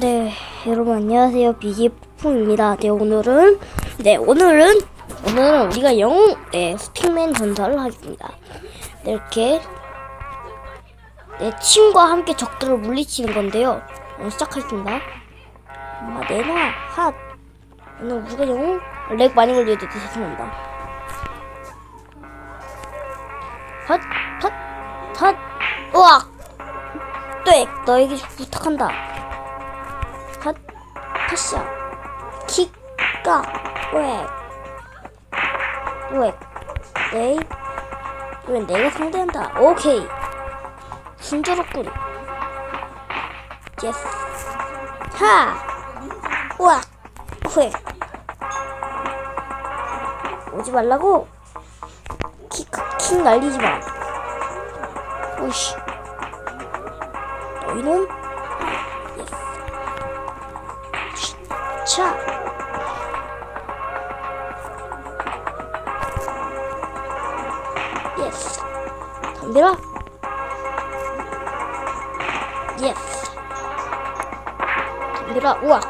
네, 여러분 안녕하세요. 비기 폭풍입니다. 네, 오늘은 네, 오늘은 오늘은 우리가 영웅 네, 스틱맨 전설을 하겠습니다. 네, 이렇게 네, 팀과 함께 적들을 물리치는 건데요. 어, 시작하겠습니다. 아, 내놔, 핫. 오늘 우리가 영웅 렉 많이 걸려도 죄송합니다. 핫, 핫, 핫, 으악. 네, 너에게 부탁한다. 핫, 핫샤, 킥가, 웩, 웩, 네이, 이건 내가 상대한다. 오케이. 순조롭군. 예스. 하, 우악, 웩. 오지 말라고. 킥, 킥 날리지 마. 오이씨. 너 이놈? 덤벼라. 예스. 덤벼라. 우와.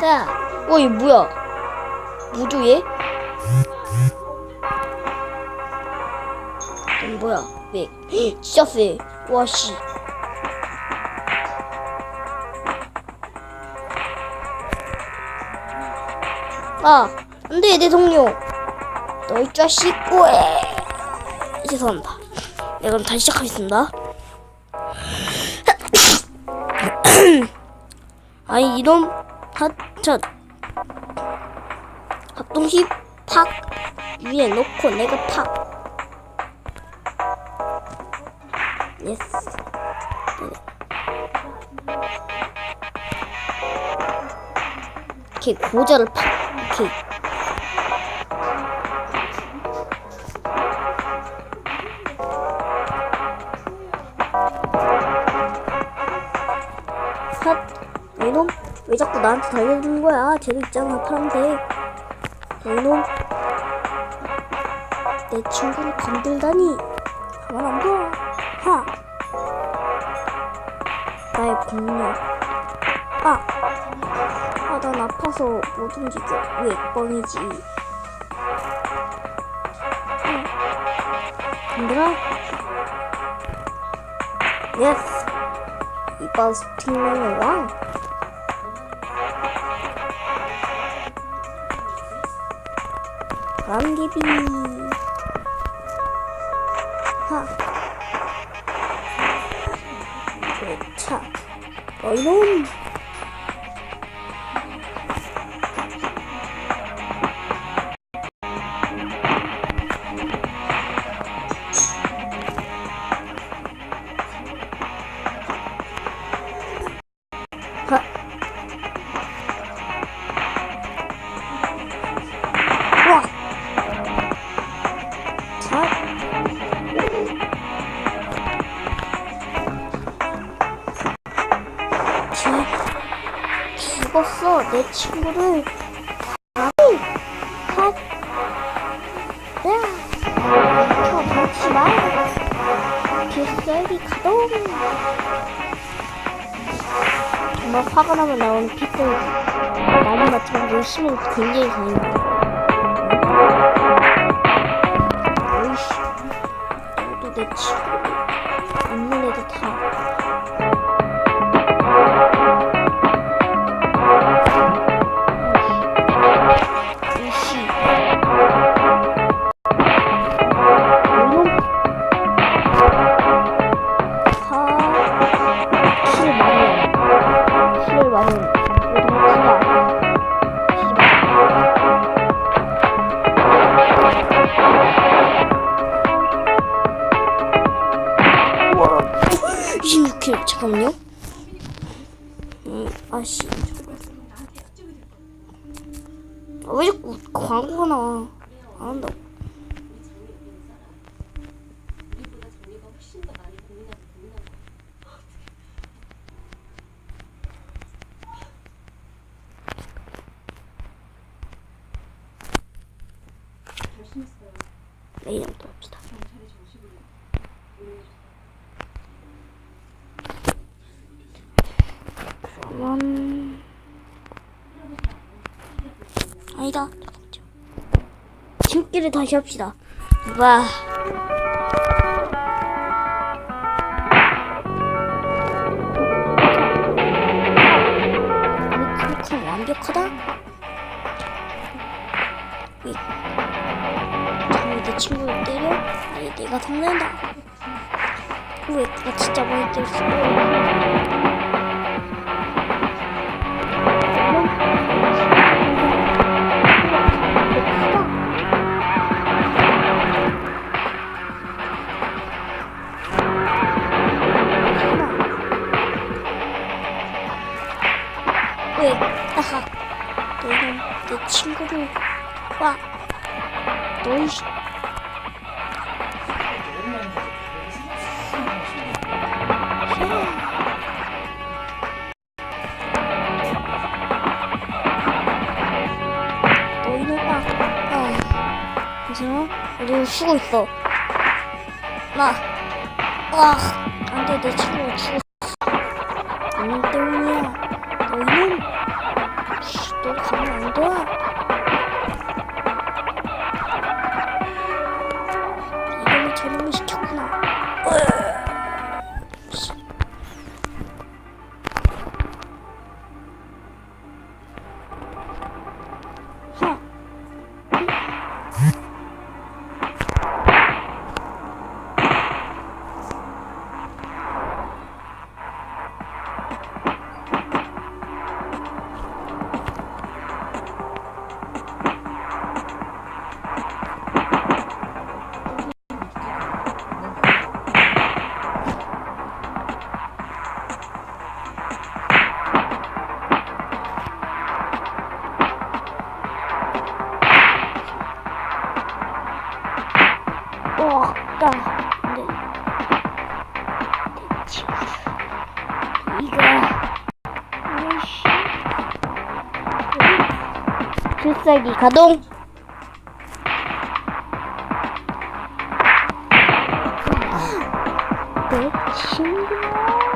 자, 어, 이 뭐야? 음, 뭐야? 왜? 헉, 진짜 세. 와, 씨. 아, 안 돼, 내 동료. 너이 자식, 왜? 죄송합니다. 네, 그럼 다시 시작하겠습니다. 아니, 이놈, 하천. 합동시 팍 위에 놓고 내가 팍 예스 이렇게 고자를 팍 이렇게 핫 이놈? 왜 자꾸 나한테 달려드는 거야? 쟤도 있잖아 파란색. 이놈? 내 친구를 건들다니. 가만 안 둬. 하. 나의 공룡 아파서 못 움직여. 왜 뻥이지? 응. 건드라? 예스! 이번 스틱맨의 왕! 감개비 하 차. 어 이놈 내 친구를 아이 핫. 야, 저 놓지 마 빗살기 가동. 정말 화가 나면 나오는 빗살 많이 맞지만 열심히 굉장히 강합니다 오이씨 너도 내 친구 있는 애들 다 왜 자꾸 광고가 나와? 안 한다고. 내일은 또 합시다. 그럼 아니다. 잠깐만요. 지금끼리 다시 합시다. 와. 참 완벽하다. 이, 감히 내 친구를 때려? 아니 내가 성낸다. 왜 내가 진짜 많이 때렸어? 왜? 아하. 너는 내 친구를 와. 너희 씨. 너희는 와. 아. 괜찮아? 우리 쉬고 있어. 나. 와. 안 돼, 내 친구가 죽었어. 너희 때문이야. 너희는 씨, 너 가면 안 돼. 필살기 가동. 내 친구. 덤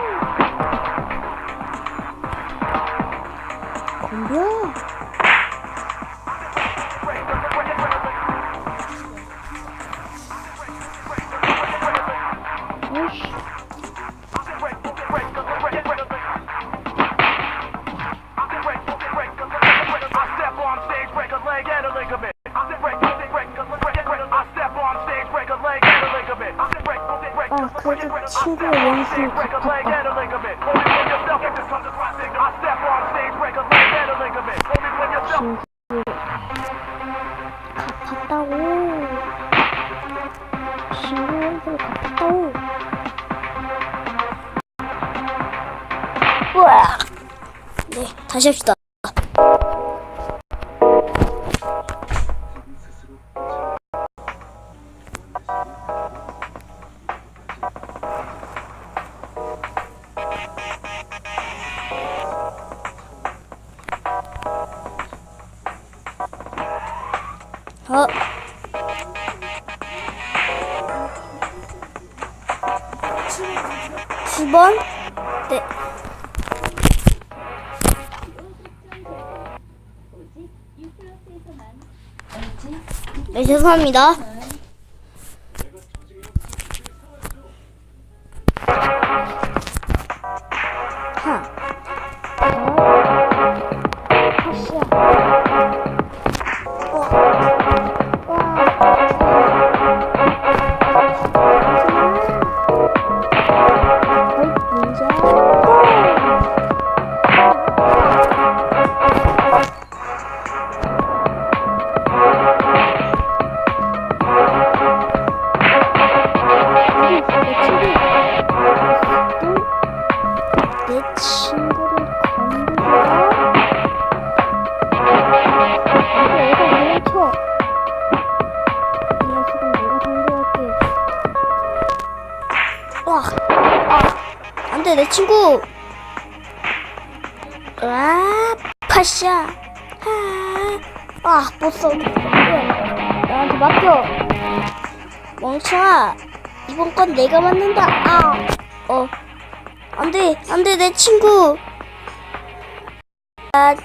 갚았다고. 원수를 갚았다고. 우와. 네, 다시 합시다. 어. 두 번? 네. 네, 죄송합니다. 와, 아, 안 돼 내 친구. 와, 파샤. 아, 아, 못 써. 야, 나한테 맡겨. 멍청아. 이번 건 내가 맞는다. 아. 어. 안 돼. 안 돼. 내 친구. 아.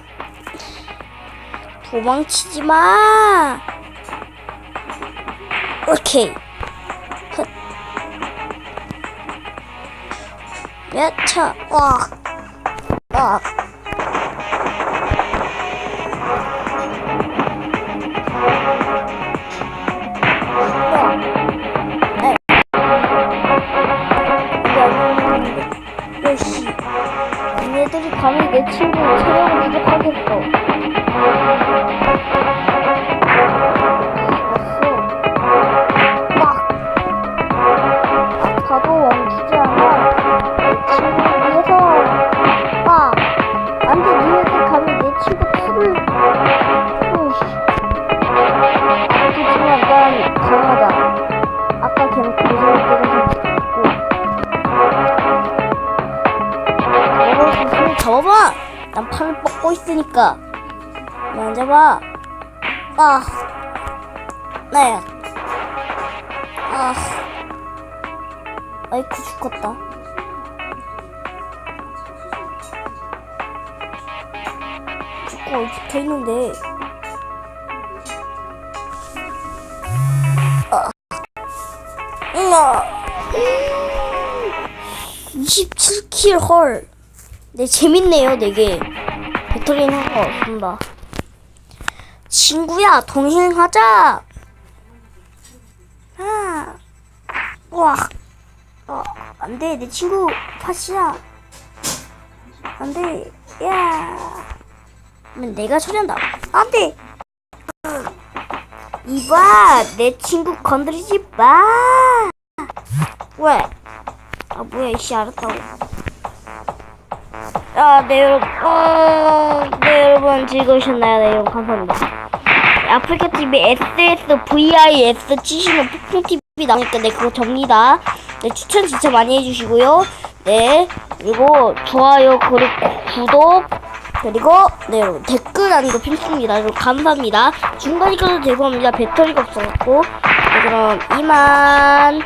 도망치지 마. 오케이. 몇 차. 와. 와. 역시 얘네들이 감히 내 친구를 부족 있으니까. 만져봐. 아. 네. 아. 아이쿠, 죽었다. 죽고 어디 붙어 있는데. 아. 으아. 27킬 헐. 네, 재밌네요, 되게. 배터리는 한거 없습니다. 친구야, 동행하자! 아, 와, 어, 안 돼, 내 친구, 팟이야. 안 돼, 야. 그러면 내가 처리한다. 안 돼! 이봐, 내 친구 건드리지 마! 왜? 아, 뭐야, 이씨, 알았다고. 아, 네, 여러분. 어, 네, 여러분. 즐거우셨나요? 네, 여러분. 감사합니다. 아프리카 TV SS VIS 치시면 폭풍 TV 나오니까 네, 그거 접니다. 네, 추천 진짜 많이 해주시고요. 네, 그리고 좋아요, 그리고 구독, 그리고 네, 여러분. 댓글 하는 거 필수입니다. 여러분, 감사합니다. 중간에 켜도 되고 합니다. 배터리가 없어갖고. 네, 그럼 이만.